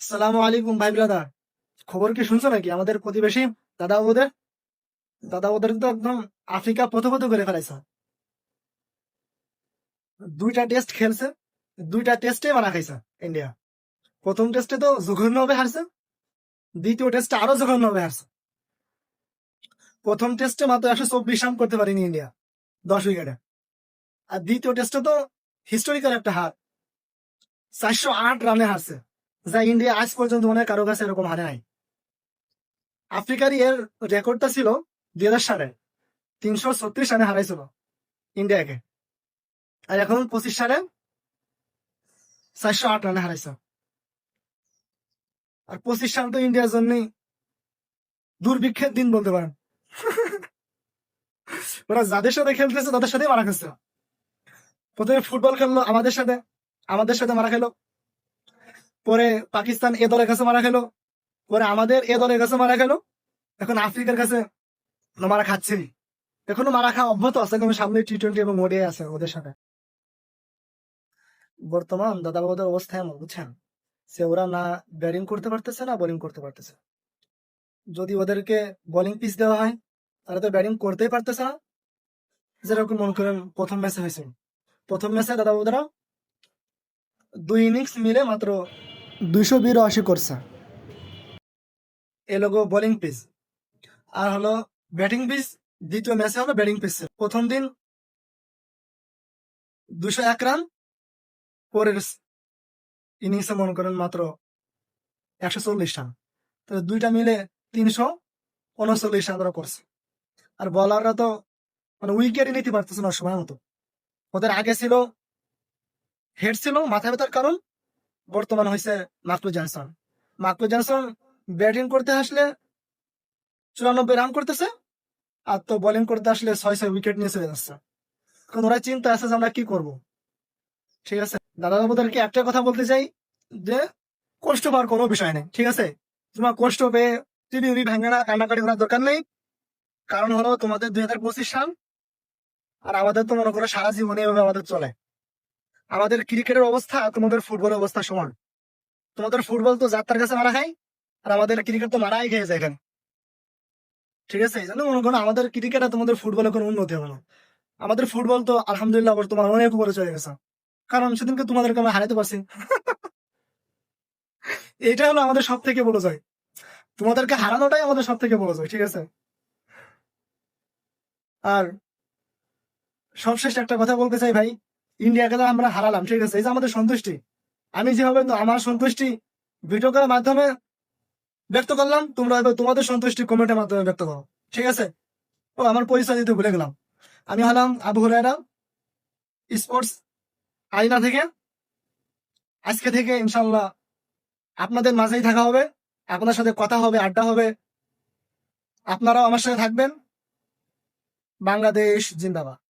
সালামু আলাইকুম, ভাই ব্রাদার খবর কি শুনছো নাকি? আমাদের প্রতিবেশী দাদা ওদের? দাদা ওদের তো একদম আফ্রিকা করে ফেলাইছে। দুইটা টেস্ট খেলছে, দুইটা টেস্টে খাইছে ইন্ডিয়া প্রথম টেস্টে তো জঘন্য ভাবে হারছে, দ্বিতীয় টেস্টে আরও জঘন্য ভাবে হারছে। প্রথম টেস্টে মাত্র একশো চব্বিশ রান করতে পারেনি ইন্ডিয়া দশ উইকেটে আর দ্বিতীয় টেস্টে তো হিস্টোরিক্যাল একটা হার, চারশো আট রানে হারছে। যা ইন্ডিয়া আজ পর্যন্ত মনে হয় কারও কাছে এরকম হারে নাই। আফ্রিকার এর রেকর্ডটা ছিল দুই হাজার সালে, তিনশো ছত্রিশ রানে হারাইছিল ইন্ডিয়াকে। আর এখন পঁচিশ সালে চারশো আট রানে হারাইছে। আর পঁচিশ সাল তো ইন্ডিয়ার জন্য দুর্ভিক্ষের দিন বলতে পারেন। ওরা যাদের সাথে খেলতেছে তাদের সাথেই মারা খেলছে। প্রথমে ফুটবল খেললো আমাদের সাথে আমাদের সাথে মারা খেলো। পরে পাকিস্তান এ দলের কাছে মারা খেলো, পরে আমাদের এ দলের কাছে মারা খেলো, এখন আফ্রিকার কাছে মারা খাচ্ছে এখনও মারা খাওয়া অব্যাহত আছে, কিন্তু সামনে টি টোয়েন্টি এবং ওডিআই আছে ওদের সাথে। বর্তমান দাদা বাবুদের অবস্থা এমন, বুঝছেন? সে ওরা না ব্যাটিং করতে পারতেছে না বোলিং করতে পারতেছে। যদি ওদেরকে বোলিং পিচ দেওয়া হয় তাহলে তো ব্যাটিং করতেই পারতেছে না। যেরকম মনে করেন প্রথম ম্যাচে হয়েছে প্রথম ম্যাচে দাদা বাবুরা দুই ইনিংস মিলে মাত্র দুইশো বিরাশি করছে। এ লোগো বোলিং পিচ আর হলো ব্যাটিং পিচ দ্বিতীয় ম্যাচে হলো ব্যাটিং পিচ প্রথম দিন দুশো এক রান পরের ইনিংসে মনে করেন মাত্র একশো চল্লিশ রান তো দুইটা মিলে তিনশো উনচল্লিশ রান ওরা করছে। আর বলাররা তো মানে উইকেটই নিতে পারতেছে না সময় মতো। ওদের আগে ছিল হেড ছিল মাথা ব্যথার কারণ বর্তমান হয়েছে Marco Jansen. Marco Jansen batting করতে আসলে চুরানব্বই রান করতেছে আর তো বোলিং করতে আসলে ছয় ছয় উইকেট নিয়ে চলে যাচ্ছে। এখন ওরা চিন্তা আছে যে আমরা কি করব। ঠিক আছে? দাদা বাবুদেরকে একটা কথা বলতে চাই যে কষ্ট পাওয়ার কোনো বিষয় নেই, ঠিক আছে? তোমার কষ্ট পেয়ে টিভি উড়ি ভেঙে না, কান্নাকাটি করার দরকার নেই। কারণ হলো তোমাদের দুই হাজার পঁচিশ সাল আর আমাদের তো মনে করো সারা জীবনে এভাবে আমাদের চলে। আমাদের ক্রিকেটের অবস্থা, তোমাদের ফুটবলের অবস্থা সমান। তোমাদের ফুটবল তো যাত্রার কাছে মারা খায়, আর আমাদের ক্রিকেট তো মারাই খেয়েছে এখানে। ঠিক আছে? এই জন্য মনে করো আমাদের ক্রিকেট আর তোমাদের ফুটবলে কোনো উন্নতি হবে না। আমাদের ফুটবল তো আলহামদুলিল্লাহ বর্তমানে অনেক উপরে চলে গেছে। কারণ সেদিনকে তোমাদেরকে আমরা হারাতে পারছি। এটা হলো আমাদের সব থেকে বড় জয়। তোমাদেরকে হারানোটাই আমাদের সব থেকে বড় জয়, ঠিক আছে? আর সবশেষ একটা কথা বলতে চাই ভাই। ইন্ডিয়াকে তো আমরা হারালাম, ঠিক আছে? এই যে আমাদের সন্তুষ্টি। আমি যেভাবে আমার সন্তুষ্টি ভিডিও করার মাধ্যমে ব্যক্ত করলাম, তোমরা হয়তো তোমাদের সন্তুষ্টি কমেন্টের মাধ্যমে ব্যক্ত করো, ঠিক আছে? ও, আমার পরিচয় দিতে ভুলে গেলাম। আমি হলাম আবু হুরায়রা স্পোর্টস আইনা থেকে। আজকে থেকে ইনশাল্লাহ আপনাদের মাঝেই থাকা হবে, আপনার সাথে কথা হবে, আড্ডা হবে। আপনারাও আমার সাথে থাকবেন। বাংলাদেশ জিন্দাবাদ।